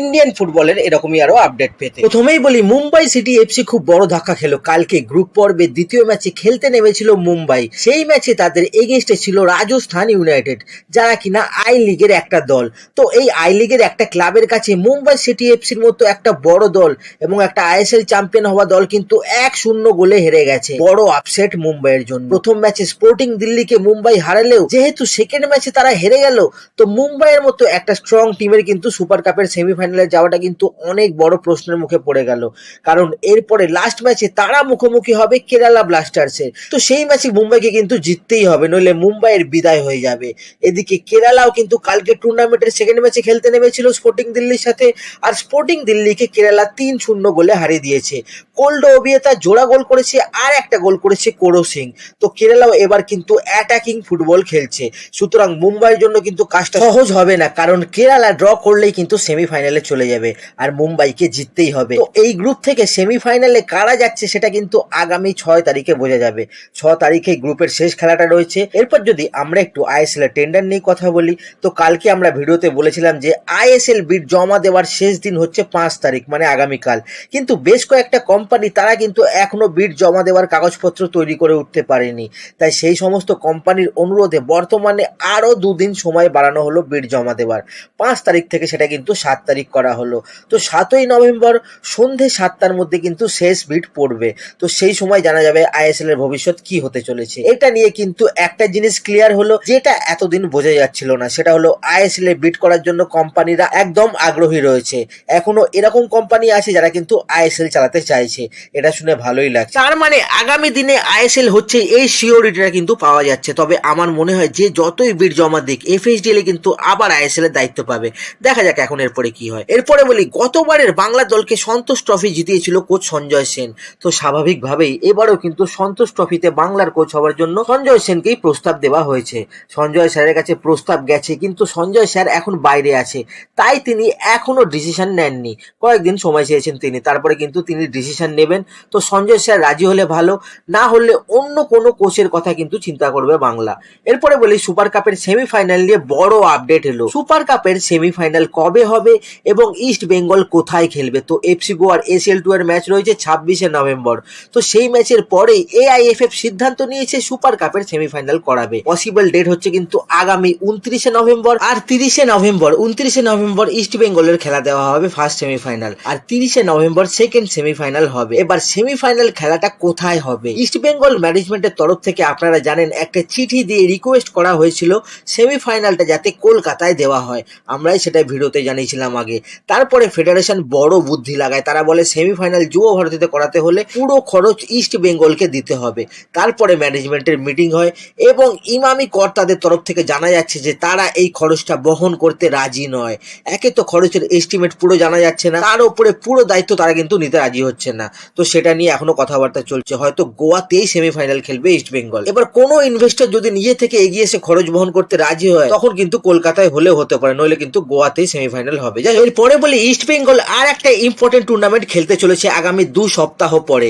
Indian ফুটবলের এরকমই আরও আপডেট পেতে। প্রথমেই বলি, মুম্বাই সিটি এফসি খুব বড় ধাক্কা খেলো। কালকে গ্রুপ পর্বে দ্বিতীয় ম্যাচে খেলতে নেমেছিল মুম্বাই। সেই ম্যাচে তাদের এগেনস্টে ছিল রাজস্থান ইউনাইটেড যারা কিনা আই লিগের একটা দল। তো এই আই লিগের একটা ক্লাবের কাছে মুম্বাই সিটি এফসির মতো একটা বড় দল এবং একটা আইএসএল চ্যাম্পিয়ন হওয়া দল কিন্তু এক শূন্য গোলে হেরে গেছে। বড় আপসেট মুম্বাইয়ের জন্য। প্রথম ম্যাচে স্পোর্টিং দিল্লিকে মুম্বাই হারালেও, যেহেতু সেকেন্ড ম্যাচে তারা হেরে গেল, তো মুম্বাইয়ের মতো একটা স্ট্রং টিমের কিন্তু সুপার কাপের সেমিফাইনালে যাওয়াটা কিন্তু অনেক বড় প্রশ্নের মুখে পড়ে গেল। কারণ এরপরে লাস্ট ম্যাচে তারা মুখোমুখি হবে কেরালা ব্লাস্টার্সের তো সেই ম্যাচে মুম্বাইকে কিন্তু জিততেই হবে, নইলে মুম্বাইয়ের বিদায় হয়ে যাবে। এদিকে কেরালাও কিন্তু কালকে টুর্নামেন্টের সেকেন্ড ম্যাচে খেলতে নেমেছিল স্পোর্টিং দিল্লির সাথে, আর স্পোর্টিং দিল্লিকে কেরালা তিন শূন্য গোলে হারিয়ে দিয়েছে। কোল্ড ওবিয়েতা জোড়া গোল করেছে, আর একটা গোল করেছে কোরো সিং তো কেরালাও এবার কিন্তু অ্যাটাকিং ফুটবল খেলছে। সুতরাং মুম্বাইয়ের জন্য কিন্তু কাজটা সহজ হবে না, কারণ কেরালা ড্র করলেই কিন্তু সেমিফাইনালে চলে যাবে আর মুম্বাইকে জিততেই হবে। তো এই গ্রুপ থেকে সেমিফাইনালে কারা যাচ্ছে সেটা কিন্তু আগামী ছয় তারিখে বোঝা যাবে। ছ তারিখে গ্রুপের শেষ খেলাটা রয়েছে। এরপর যদি আমরা একটু আইএসএল এর টেন্ডার নিয়ে কথা বলি, তো কালকে আমরা ভিডিওতে বলেছিলাম যে আইএসএল বিড জমা দেওয়ার শেষ দিন হচ্ছে পাঁচ তারিখ মানে আগামীকাল। কিন্তু বেশ কয়েকটা কোম্পানি তারা কিন্তু এখনও বিড জমা দেওয়ার কাগজপত্র তৈরি করে উঠতে পারেনি। তাই সেই সমস্ত কোম্পানির অনুরোধে বর্তমানে আরও দুদিন সময় বাড়ানো হলো বিড জমা দেওয়ার। পাঁচ তারিখ থেকে সেটা কিন্তু সাত তারিখ করা হলো। তো সাতই নভেম্বর সন্ধে সাতটার মধ্যে কিন্তু শেষ বিড পড়বে। তো সেই সময় জানা যাবে আইএসএল এর ভবিষ্যৎ কি হতে চলেছে। এটা নিয়ে কিন্তু একটা জিনিস ক্লিয়ার হলো, যেটা এতদিন বোঝা যাচ্ছিল না। সেটা হলো আইএসএল এ বিড করার জন্য কোম্পানিরা একদম আগ্রহী রয়েছে। এখনও এরকম কোম্পানি আছে যারা কিন্তু আইএসএল চালাতে চাইছে। এটা শুনে ভালোই লাগছে। তার মানে আগামী দিনে আইএসএল হচ্ছে এই সিওরিটিটা কিন্তু পাওয়া যাচ্ছে। তবে আমার মনে হয় যে যতই বিড জমা দিক এফএসডিএল কিন্তু আবার আইএসএল এর দায়িত্ব পাবে। দেখা যাক এখন এরপরে কি হয়? এরপরে বলি, গতবারের বাংলা দলকে সন্তোষ ট্রফি জিতিয়েছিল কোচ সঞ্জয় সেন। তো স্বাভাবিকভাবেই এবারও কিন্তু সন্তোষ ট্রফিতে বাংলার কোচ হওয়ার জন্য সঞ্জয় সেনকেই প্রস্তাব দেওয়া হয়েছে। সঞ্জয় স্যারের কাছে প্রস্তাব গেছে, কিন্তু সঞ্জয় স্যার এখন বাইরে আছে। তাই তিনি এখনও ডিসিশন নেননি। কয়েকদিন সময় চেয়েছেন তিনি, তারপরে কিন্তু তিনি ডিসিশন নেবেন। তো সঞ্জয় স্যার রাজি হলে ভালো, না হলে অন্য কোনো কোচের কথা কিন্তু চিন্তা করবে বাংলা। এরপরে বলি, সুপার কাপের সেমিফাইনাল নিয়ে বড় আপডেট এলো। সুপার কাপের সেমিফাইনাল কবে হবে এবং ইস্ট বেঙ্গল কোথায় খেলবে? তো এফসি গোয়ার এসিএল টু এর ম্যাচ রয়েছে ছাব্বিশে নভেম্বর তো সেই ম্যাচের পরেই এআইএফএফ সিদ্ধান্ত নিয়েছে সুপার কাপের সেমিফাইনাল করাবে। পসিবল ডেট হচ্ছে কিন্তু আগামী উনত্রিশে নভেম্বর আর তিরিশে নভেম্বর উনত্রিশে নভেম্বর ইস্ট বেঙ্গলের খেলা দেওয়া হবে ফার্স্ট সেমিফাইনাল আর তিরিশে নভেম্বর সেকেন্ড সেমিফাইনাল হবে। এবার সেমিফাইনাল খেলাটা কোথায় হবে? ইস্ট বেঙ্গল ম্যানেজমেন্টের তরফ থেকে আপনারা জানেন, একটা চিঠি দিয়ে রিকোয়েস্ট করা হয়েছিল সেমিফাইনালটা যাতে কলকাতায় দেওয়া হয়। আমরাই সেটা ভিডিওতে জানিয়েছিলাম আগে। তারপরে ফেডারেশন বড় বুদ্ধি লাগায়। তারা বলে সেমিফাইনাল যুব ভারতীতে করাতে হলে পুরো খরচ ইস্ট বেঙ্গলকে দিতে হবে। তারপরে ম্যানেজমেন্টের মিটিং হয় এবং ইমামি কর্তাদের তরফ থেকে জানা যাচ্ছে যে, তারা এই খরচটা বহন করতে রাজি নয়। একে তো খরচের এস্টিমেট পুরো জানা যাচ্ছে না। তার উপরে পুরো দায়িত্ব তারা কিন্তু নিতে রাজি হচ্ছে না। তো সেটা নিয়ে এখনও কথাবার্তা চলছে। হয়তো গোয়াতেই সেমিফাইনাল খেলবে ইস্ট বেঙ্গল এবার কোনো ইনভেস্টর যদি নিজে থেকে এগিয়ে এসে খরচ বহন করতে রাজি হয়, তখন কিন্তু কলকাতায় হলেও হতে পারে। নইলে কিন্তু গোয়াতেই সেমিফাইনাল হবে। যাই হোক, এরপরে বলি ইস্ট বেঙ্গল আর একটা ইম্পর্টেন্ট টুর্নামেন্ট খেলতে চলেছে আগামী দু সপ্তাহ পরে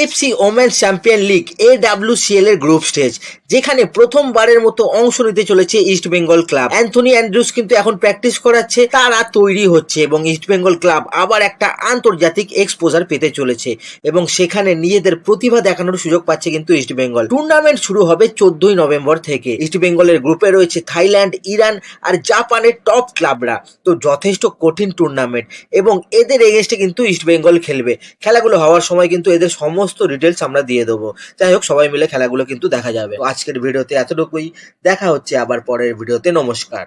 AFC women's champion league A WCL এর গ্রুপ স্টেজ যেখানে প্রথমবারের মতো অংশ নিতে চলেছে East Bengal club Anthony Andrews কিন্তু এখন প্র্যাকটিস করাচ্ছে তারা তৈরি হচ্ছে এবং ইস্ট বেঙ্গল ক্লাব আবার একটা আন্তর্জাতিক এক্সপোজার পেতে চলেছে এবং সেখানে নিজেদের প্রতিভা দেখানোর সুযোগ পাচ্ছে কিন্তু ইস্ট বেঙ্গল টুর্নামেন্ট শুরু হবে চোদ্দই নভেম্বর থেকে। ইস্ট বেঙ্গলের গ্রুপে রয়েছে থাইল্যান্ড ইরান আর জাপানের টপ ক্লাবরা তো যথেষ্ট কঠিন টুর্নামেন্ট এবং এদের এগেনস্টে কিন্তু ইস্টবেঙ্গল খেলবে। খেলাগুলো হওয়ার সময় কিন্তু এদের সমস্ত ডিটেলস আমরা দিয়ে দেবো। যাই হোক, সবাই মিলে খেলাগুলো কিন্তু দেখা যাবে। আজকের ভিডিওতে এতটুকুই। দেখা হচ্ছে আবার পরের ভিডিওতে। নমস্কার।